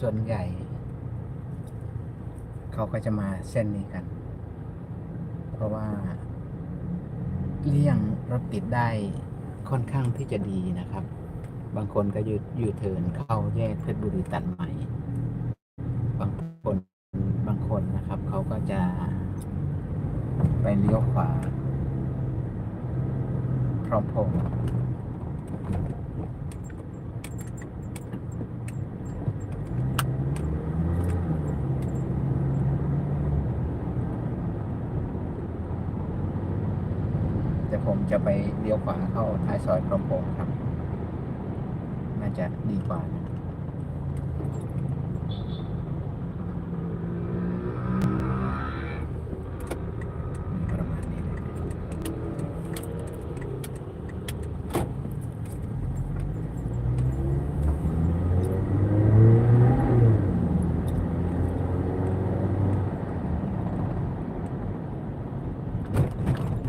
ส่วนใหญ่ เขาก็จะมาเส้นนี้กัน เพราะว่าเลี่ยงรถติดได้ค่อนข้างที่จะดีนะครับ บางคนก็ยูยูเทินเข้าแยกเพชรบุรีตัดใหม่ บางคนบางคนนะครับ เขาก็จะไปเลี้ยวขวาพร้อมพงษ์แต่ผม จะไปเลี้ยวขวาเข้าท้ายซอยพร้อมพงษ์ครับ น่าจะดีกว่านะมาณนี้เลย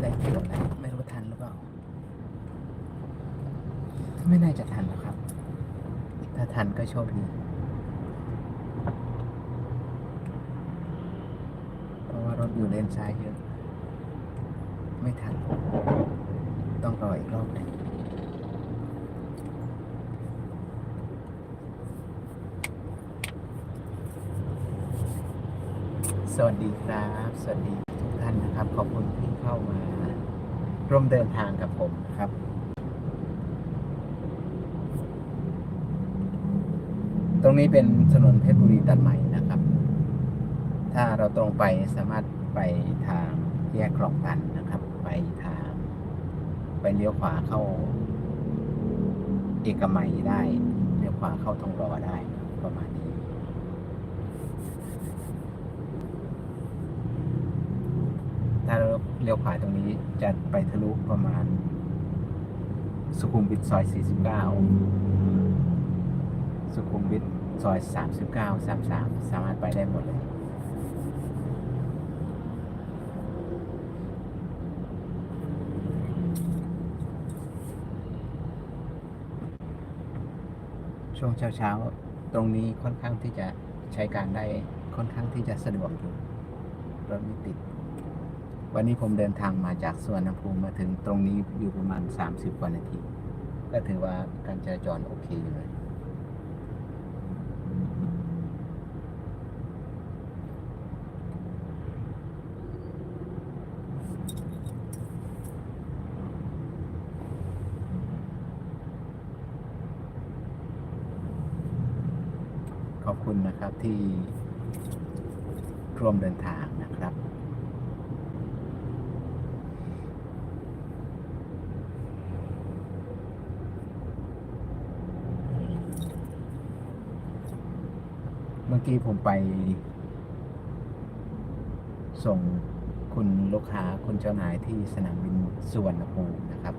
ได้กิโลแล้วไม่รู้ทันหรือเปล่า ไม่น่าจะทันหรอกครับ ถ้าทันก็โชคดีเพราะว่ารถอยู่เลนซ้ายเยอะ ไม่ทัน ต้องรออีกรอบหนึงสวัสดีครับ สวัสดีทุกท่านนะครับ ขอบคุณที่เข้ามาร่วมเดินทางกับผมครับ ตรงนี้เป็นถนนเพชรบุรีตัดใหม่นะครับ ถ้าเราตรงไปสามารถไปทางแยกคลองตันนะครับ ไปทาง ไปเลี้ยวขวาเข้า เอกมัยได้เลี้ยวขวาเข้าทองหล่อได้ประมาณนี้ถ้าเราเลี้ยวขวาตรงนี้จะไปทะลุประมาณ สุขุมวิทซอย 49 สุขุมวิทซอย 39 33 สามารถไปได้หมดเลยช่วงเช้าๆ ตรงนี้ค่อนข้างที่จะใช้การได้ค่อนข้างที่จะสะดวกอยู่รถไม่ติด วันนี้ผมเดินทางมาจากสวนภูมิมาถึงตรงนี้อยู่ประมาณ 30กว่านาที ก็ถือว่าการจราจรโอเคอยู่เลย ขอบคุณนะครับที่ร่วมเดินทางนะครับ เมื่อกี้ผมไป ส่งคุณลูกค้าคุณเจ้านายที่สนามบินสุวรรณภูมินะครับ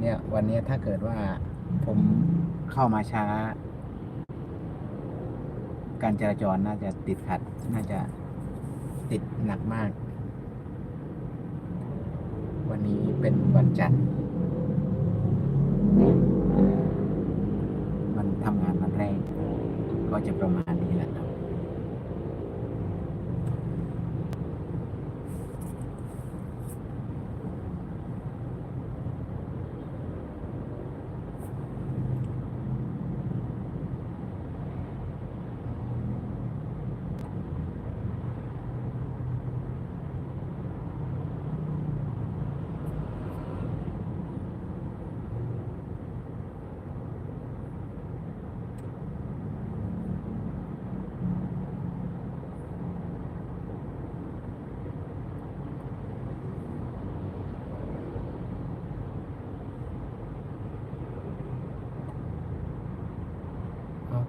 เนี่ยวันนี้ถ้าเกิดว่าผมเข้ามาช้า การจราจรน่าจะติดขัด น่าจะติดหนักมาก วันนี้เป็นวันจันทร์มันทำงานวันแรกก็จะประมาณนี้แหละครับ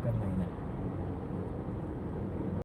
跟奶奶